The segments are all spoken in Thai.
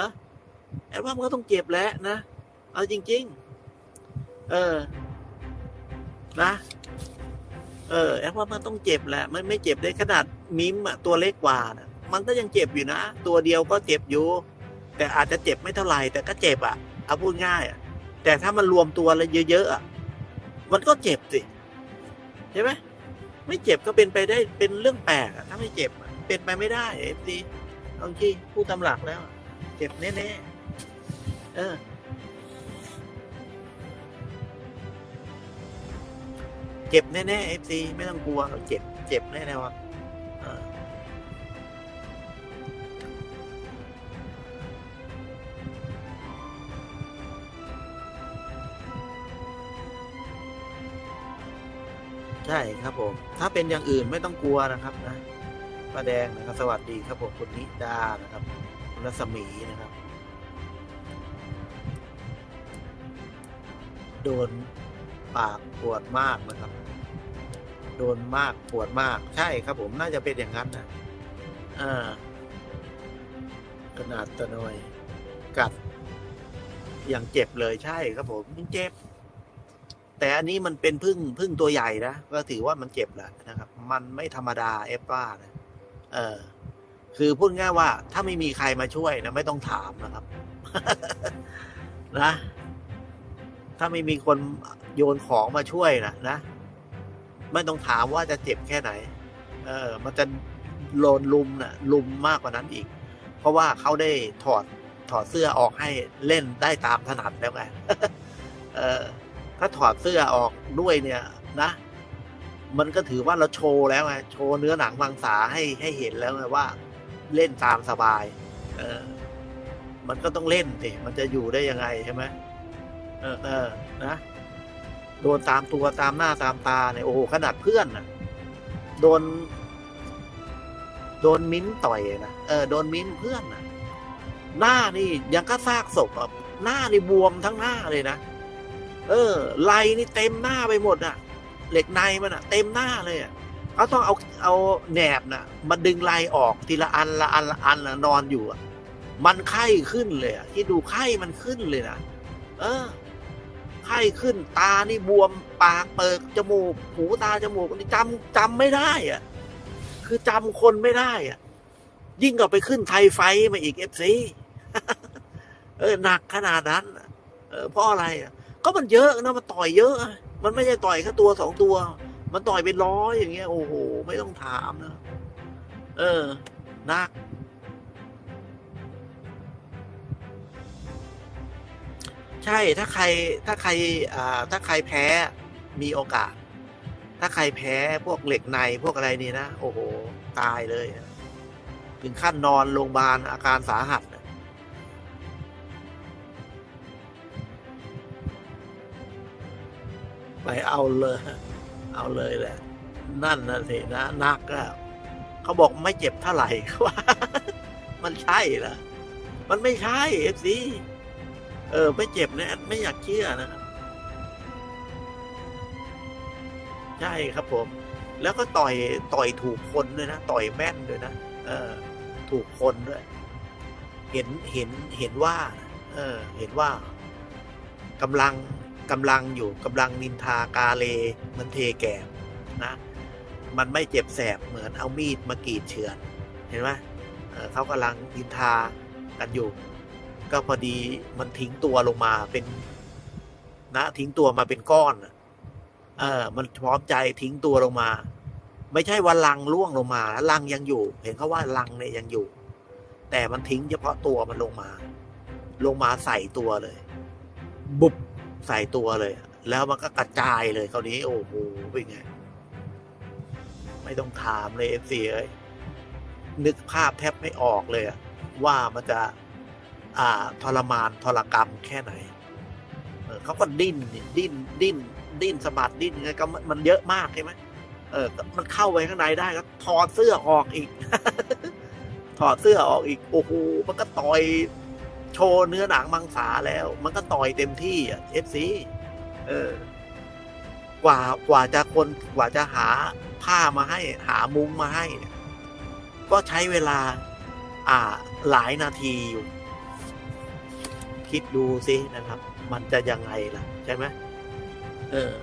ฮะแอดว่ามันก็ต้องเจ็บแหล้วนะ เอาจริง ๆ เออ นะ เออ แอดว่ามันต้องเจ็บแหละมันไม่เจ็บได้ขนาดมิมอะตัวเล็กกว่านะมันก็ยังเจ็บอยู่นะ ตัวเดียวก็เจ็บอยู่ แต่อาจจะเจ็บไม่เท่าไหร่แต่ก็เจ็บอะเอาพูดง่ายอะแต่ถ้ามันรวมตัวแล้วเยอะๆอะมันก็เจ็บสิใช่ไหมไม่เจ็บก็เป็นไปได้เป็นเรื่องแปลกอะถ้าไม่เจ็บเป็นไปไม่ได้เอฟซีบางทีพูดตำหลักแล้ว เจ็บแน่ๆเออ เจ็บแน่ๆเอฟซีไม่ต้องกลัวเจ็บ เจ็บแน่ๆวะเออใช่ครับผม ถ้าเป็นอย่างอื่นไม่ต้องกลัวนะครับนะป้าแดงนะครับ สวัสดีครับผมคุณนิดานะครับ รัศมีนะครับ โดนปากปวดมากนะครับ โดนมากปวดมาก ใช่ครับผมน่าจะเป็นอย่างนั้นนะอ่า ขนาดตะนอยกัด อย่างเจ็บเลยใช่ครับผมมันเจ็บ แต่อันนี้มันเป็นพึ่งพึ่งตัวใหญ่นะ ก็ถือว่ามันเจ็บแหละนะครับ มันไม่ธรรมดาเอฟป้านะเออ คือพูดง่ายว่า ถ้าไม่มีใครมาช่วยนะไม่ต้องถามนะครับ นะ ถ้าไม่มีคนโยนของมาช่วยนะนะไม่ต้องถามว่าจะเจ็บแค่ไหน เออ มันจะโลนลุมนะลุมมากกว่านั้นอีก เพราะว่าเขาได้ถอดถอดเสื้อออกให้เล่นได้ตามถนัดแล้วไงเออ ถ้าถอดเสื้อออกด้วยเนี่ยนะมันก็ถือว่าเราโชว์แล้วไงโชว์เนื้อหนังมังสาให้ให้เห็นแล้วไงว่า เล่นตามสบาย เออ มันก็ต้องเล่นสิมันจะอยู่ได้ยังไงใช่ไหมเออเออนะโดนตามตัวตามหน้าตามตาเนี่ยโอ้โหขนาดเพื่อนน่ะโดน โดนมิ้นต่อยนะเออโดนมิ้นเพื่อนน่ะหน้านี่ยังก็ซากศพอะหน้านี่บวมทั้งหน้าเลยนะเออไหลนี่เต็มหน้าไปหมดอะ เหล็กในมันอะ เต็มหน้าเลยอะ เขาต้องเอาเอาแหนบน่ะมาดึงไหลออกทีละอันละอันละอันละนอนอยู่อะมันไข้ขึ้นเลยอะที่ดูไข้มันขึ้นเลยนะเออ ไข้ขึ้น ตานี่บวมปากเปิกจมูกหูตาจมูกนี่จำจำไม่ได้อะคือจำคนไม่ได้อะยิ่งกว่าไปขึ้นไทยไฟมาอีกเอฟซีเออหนักขนาดนั้นเออเพราะอะไรอะก็มันเยอะนะมันต่อยเยอะ มันไม่ใช่ต่อยแค่ตัวสองตัว มันต่อยเป็นร้อยอย่างเงี้ยโอ้โห ไม่ต้องถามนะ เออนัก ใช่ถ้าใครถ้าใครอ่าถ้าใครแพ้มีโอกาส ถ้าใครแพ้พวกเหล็กในพวกอะไรนี่นะ โอ้โห ตายเลยนะถึงขั้นนอนโรงพยาบาลอาการสาหัสนะไปเอาเลย เอาเลยแหละ นั่นนะสินะนักอะเขาบอกไม่เจ็บเท่าไหร่ว่า มันใช่เหรอมันไม่ใช่เอฟซีเออ ไม่เจ็บนะไม่อยากเชื่อนะครับ ใช่ครับผม แล้วก็ต่อยต่อยถูกคนด้วยนะ ต่อยแม่นด้วยนะเออ ถูกคนด้วย เห็นเห็นเห็นว่า เออ เห็นว่ากำลัง กำลังอยู่กำลังนินทากาเลมันเทแก่นะ มันไม่เจ็บแสบเหมือนเอามีดมากรีดเฉือน เห็นไหมเเขากำลังนินทากันอยู่ ก็พอดีมันทิ้งตัวลงมาเป็นนะทิ้งตัวมาเป็นก้อนเออมันพร้อมใจทิ้งตัวลงมา ไม่ใช่ว่าลังล่วงลงมาลังยังอยู่ เห็นเขาว่าลังเนี่ยยังอยู่ แต่มันทิ้งเฉพาะตัวมันลงมา ลงมาใส่ตัวเลย บุบ ใส่ตัวเลย แล้วมันก็กระจายเลยคราวนี้ โอ้โหเป็นไง ไม่ต้องถามเลยเอฟซีเอ้ยนึกภาพแทบไม่ออกเลยว่ามันจะ อ่าทรมานทรกรรมแค่ไหนเออเขาก็ดิ้นดิ้นดิ้นดิ้นสะบัดดิ้นไงก็มันเยอะมากใช่ไหมเออ มันเข้าไปข้างในได้ก็ถอดเสื้อออกอีก ถอดเสื้อออกอีก โอ้โห มันก็ต่อย โชว์เนื้อหนังมังสาแล้ว มันก็ต่อยเต็มที่อะเอฟซีเออกว่ากว่าจะคนกว่าจะหาผ้ามาให้ หามุ้งมาให้ ก็ใช้เวลา อ่าหลายนาทีอยู่ คิดดูสินะครับ มันจะยังไงล่ะ ใช่ไหมเออ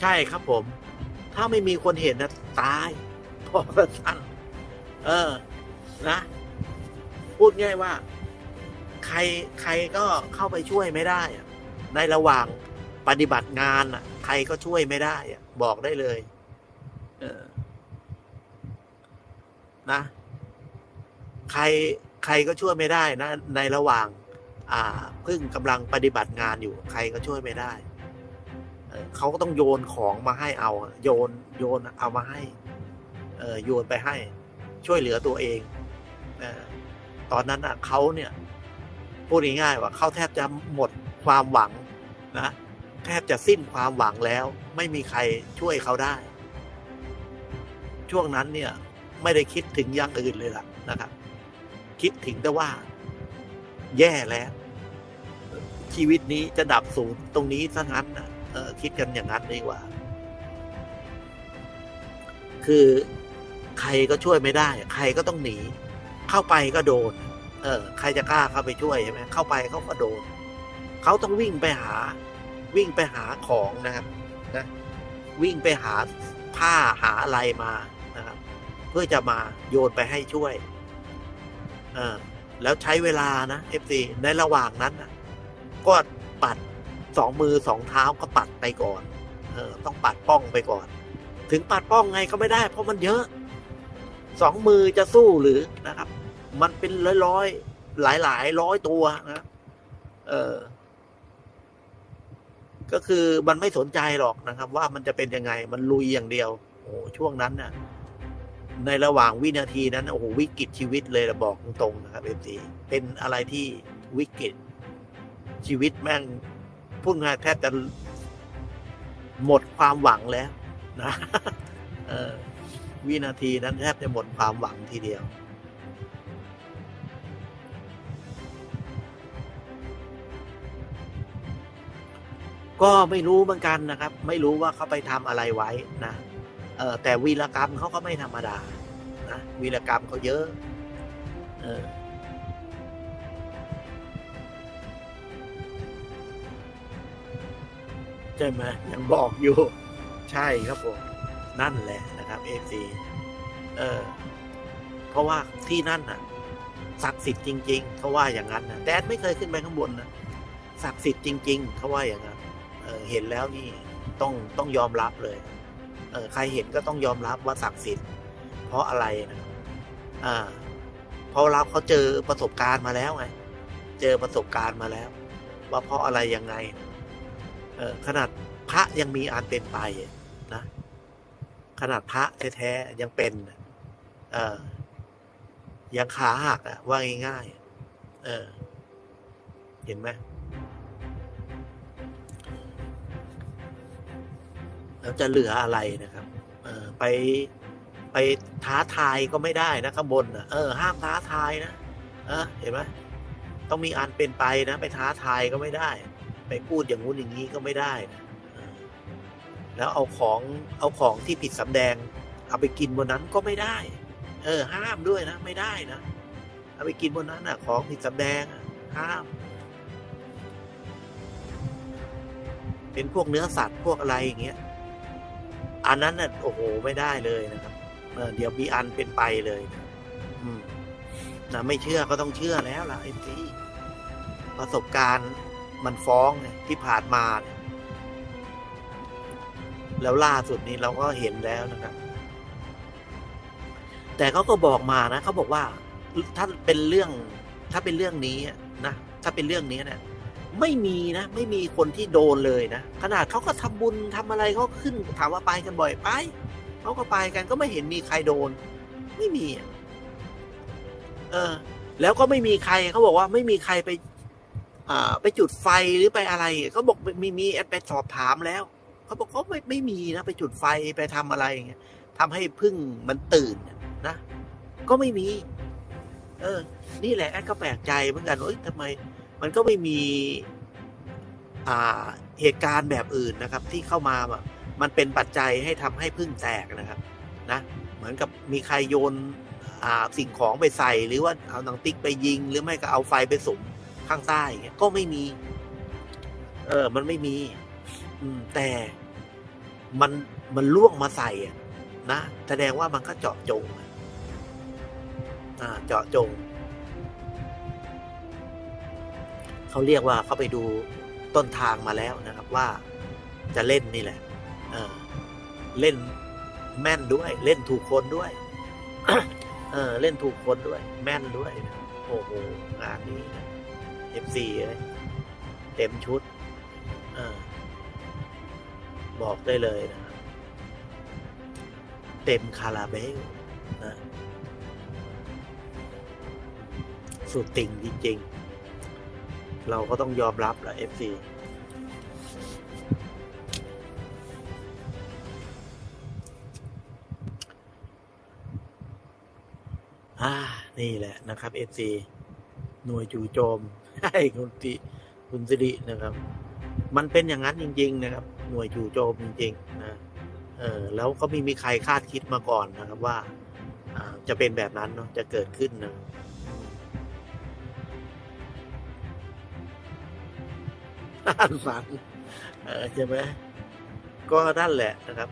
ใช่ครับผม ถ้าไม่มีคนเห็นนะตาย พอสั้นเออ นะ พูดง่ายว่า ใครใครก็เข้าไปช่วยไม่ได้ในระหว่างปฏิบัติงานอะใครก็ช่วยไม่ได้บอกได้เลย เออ นะ ใครใครก็ช่วยไม่ได้นะ ในระหว่าง อ่าเพิ่งกำลังปฏิบัติงานอยู่ ใครก็ช่วยไม่ได้เออเขาก็ต้องโยนของมาให้เอา โยนโยนเอามาให้ โยนไปให้ช่วยเหลือตัวเองตอนนั้นอะเขาเนี่ยพูดง่ายๆว่าเขาแทบจะหมดความหวังนะแทบจะสิ้นความหวังแล้ว ไม่มีใครช่วยเขาได้ ช่วงนั้นเนี่ยไม่ได้คิดถึงอย่างอื่นเลยล่ะนะครับ คิดถึงแต่ว่า แย่แล้ว ชีวิตนี้จะดับศูนย์ตรงนี้ซะงั้นนะเออคิดกันอย่างนั้นดีกว่า คือ ใครก็ช่วยไม่ได้ ใครก็ต้องหนี เข้าไปก็โดน เออ ใครจะกล้าเข้าไปช่วยใช่ไหมเข้าไปเขาก็โดน เขาต้องวิ่งไปหา วิ่งไปหาของนะครับนะวิ่งไปหาผ้าหาอะไรมานะครับ เพื่อจะมาโยนไปให้ช่วย เออแล้วใช้เวลานะเอฟซีในระหว่างนั้นนะก็ปัดสองมือสองเท้าก็ปัดไปก่อน เออ ต้องปัดป้องไปก่อน ถึงปัดป้องไงก็ไม่ได้ เพราะมันเยอะ สองมือจะสู้หรือนะครับ มันเป็นร้อยร้อยหลายหลายร้อยตัวนะเออก็คือมันไม่สนใจหรอกนะครับ ว่ามันจะเป็นยังไง มันลุยอย่างเดียว โอ้ช่วงนั้นน่ะ ในระหว่างวินาทีนั้นโอ้โหวิกฤตชีวิตเลยละบอกตรงๆนะครับเอฟซีเป็นอะไรที่วิกฤตชีวิตแม่งพูดง่ายแทบจะหมดความหวังแล้ว นะ เออ วินาทีนั้นแทบจะหมดความหวังทีเดียว ก็ไม่รู้เหมือนกันนะครับ ไม่รู้ว่าเขาไปทำอะไรไว้นะเออแต่วีรกรรมเขาก็ไม่ธรรมดานะวีรกรรมเขาเยอะเออใช่ไหมยังบอกอยู่ ใช่ครับผม นั่นแหละ นะครับเอฟซีเออ เพราะว่าที่นั่นน่ะศักดิ์สิทธิ์จริง ๆเขาว่าอย่างนั้นนะแดดไม่เคยขึ้นไปข้างบนนะศักดิ์สิทธิ์จริง ๆเขาว่าอย่างนั้นเออเห็นแล้วนี่ต้องต้องยอมรับเลย เออใครเห็นก็ต้องยอมรับว่าศักดิ์สิทธิ์ เพราะอะไรนะอ่าเพราะเราเขาเจอประสบการณ์มาแล้วไงเจอประสบการณ์มาแล้ว ว่าเพราะอะไรยังไง เออขนาดพระยังมีอันเป็นไป ขนาดพระแท้ๆยังเป็นเออยังขาหักอะว่าง่ายๆเออ เห็นไหมแล้วจะเหลืออะไรนะครับ เออไปไปท้าทายก็ไม่ได้นะข้างบนนะเออ ห้ามท้าทายนะเออเห็นไหมต้องมีอันเป็นไปนะ ไปท้าทายก็ไม่ได้ ไปพูดอย่างงู้นอย่างนี้ก็ไม่ได้นะ แล้วเอาของเอาของที่ผิดสำแดง เอาไปกินบนนั้นก็ไม่ได้ เออ ห้ามด้วยนะ ไม่ได้นะ เอาไปกินบนนั้นอะ ของผิดสำแดงห้าม เป็นพวกเนื้อสัตว์พวกอะไรอย่างเงี้ย อันนั้นน่ะโอ้โหไม่ได้เลยนะครับเออเดี๋ยวมีอันเป็นไปเลยนะอืมนะไม่เชื่อก็ต้องเชื่อแล้วล่ะไอ้ที่ประสบการณ์มันฟ้องเนี่ยที่ผ่านมาเนี่ย แล้วล่าสุดนี้เราก็เห็นแล้วนะครับ แต่เขาก็บอกมานะเขาบอกว่าถ้าเป็นเรื่อง ถ้าเป็นเรื่องนี้นะถ้าเป็นเรื่องนี้เนี่ยไม่มีนะ ไม่มีคนที่โดนเลยนะ ขนาดเขาก็ทำบุญทำอะไรเขาขึ้น ถามว่าไปกันบ่อยไปเขาก็ไปกันก็ไม่เห็นมีใครโดน ไม่มี เออ แล้วก็ไม่มีใครเขาบอกว่าไม่มีใครไป อ่า ไปจุดไฟหรือไปอะไรเขาบอกมีมีแอดไปสอบถามแล้ว เขาบอกเขาไม่ไม่มีนะไปจุดไฟไปทำอะไรอย่างเงี้ยทำให้พึ่งมันตื่นนะก็ไม่มี เออ นี่แหละแอดก็แปลกใจเหมือนกันว่าเอ้ยทำไม มันก็ไม่มีอ่าเหตุการณ์แบบอื่นนะครับ ที่เข้ามาแบบมันเป็นปัจจัยให้ทำให้พึ่งแตกนะครับนะเหมือนกับมีใครโยนอ่าสิ่งของไปใส่หรือว่าเอาหนังติ๊กไปยิง หรือไม่ก็เอาไฟไปสมข้างใต้ก็ไม่มี เออ มันไม่มี แต่มันมันล่วงมาใส่นะแสดงว่ามันก็เจาะจงเจาะจง เขาเรียกว่าเขาไปดูต้นทางมาแล้วนะครับ ว่าจะเล่นนี่แหละเเล่นแม่นด้วย เล่นถูกคนด้วยเออเล่นถูกคนด้วย แม่นด้วยนะโอ้โหงานนี้นะ F4 เลยเต็มชุด บอกได้เลยนะครับเต็มคาราเบลนะสุดติ่งจริงๆ เราก็ต้องยอมรับแหละ FC อ่า นี่แหละนะครับ FC หน่วยจู่โจม ให้คุณติคุณสิรินะครับ มันเป็นอย่างนั้นจริง ๆ นะครับ หน่วยจู่โจมจริงๆนะเออแล้วก็ไม่มีใครคาดคิดมาก่อนนะครับว่าจะเป็นแบบนั้นเนาะจะเกิดขึ้นนะอ่านฝันเออใช่ไหมก็นั่นแหละนะครับ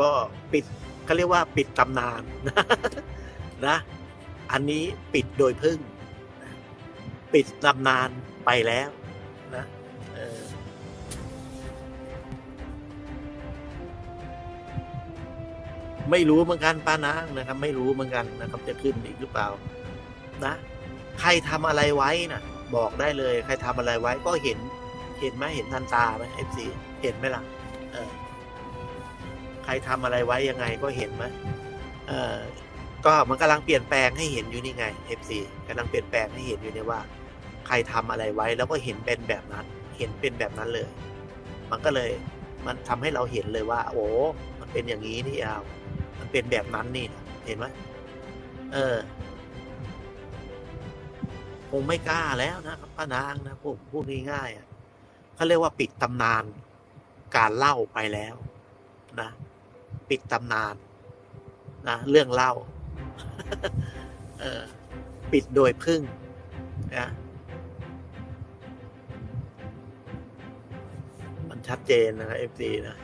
ก็ปิดเขาเรียกว่าปิดตำนานนะ อันนี้ปิดโดยพึ่ง ปิดตำนานไปแล้ว ไม่รู้เหมือนกันป้านางนะครับ ไม่รู้เหมือนกันนะครับ จะขึ้นอีกหรือเปล่านะใครทำอะไรไว้นะบอกได้เลย ใครทำอะไรไว้ก็เห็น เห็นไหมเห็นทันตาไหมเอฟซีเห็นไหมล่ะเออใครทำอะไรไว้ยังไงก็เห็นไหมเออก็มันกำลังเปลี่ยนแปลงให้เห็นอยู่นี่ไงเอฟซีกำลังเปลี่ยนแปลงให้เห็นอยู่เนี่ยว่า ใครทำอะไรไว้แล้วก็เห็นเป็นแบบนั้น เห็นเป็นแบบนั้นเลย มันก็เลย มันทำให้เราเห็นเลยว่า โอ้มันเป็นอย่างนี้นี่เอา มันเป็นแบบนั้นนี่นะเห็นไหมเออ คงไม่กล้าแล้วนะครับป้านางนะพูดพูดง่ายๆอะเขาเรียกว่าปิดตำนาน การเล่าไปแล้วนะปิดตำนานนะเรื่องเล่า เออปิดโดยพึ่งนะมันชัดเจนนะเอฟซีนะ